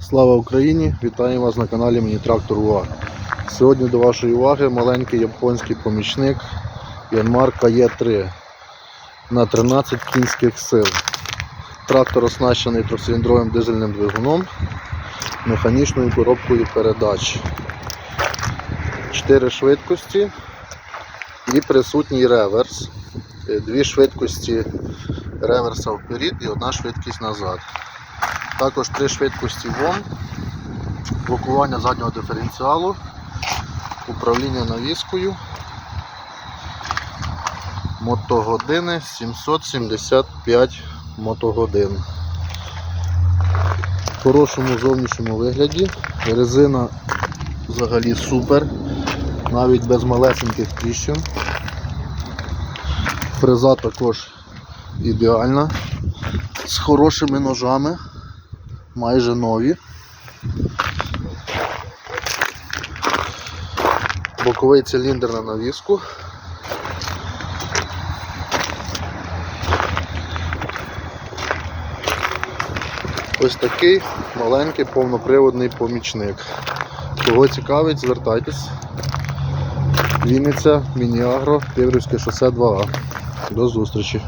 Слава Україні! Вітаю вас на каналі Мені Трактор УА. Сьогодні до вашої уваги маленький японський помічник Янмар Є3 на 13 кінських сил. Трактор оснащений трьохциліндровим дизельним двигуном, механічною коробкою передач. 4 швидкості і присутній реверс. Дві швидкості реверса вперед і одна швидкість назад. Також три швидкості ВОМ, блокування заднього диференціалу, управління навіскою, мотогодини 775 мотогодин. В хорошому зовнішньому вигляді. Резина взагалі супер, навіть без малесеньких тріщин. Фреза також ідеальна, з хорошими ножами майже нові. Боковий циліндр на навіску. Ось такий маленький повноприводний помічник. Кого цікавить, звертайтесь. Вінниця, Мініагро, Тиврівське шосе 2А. До зустрічі!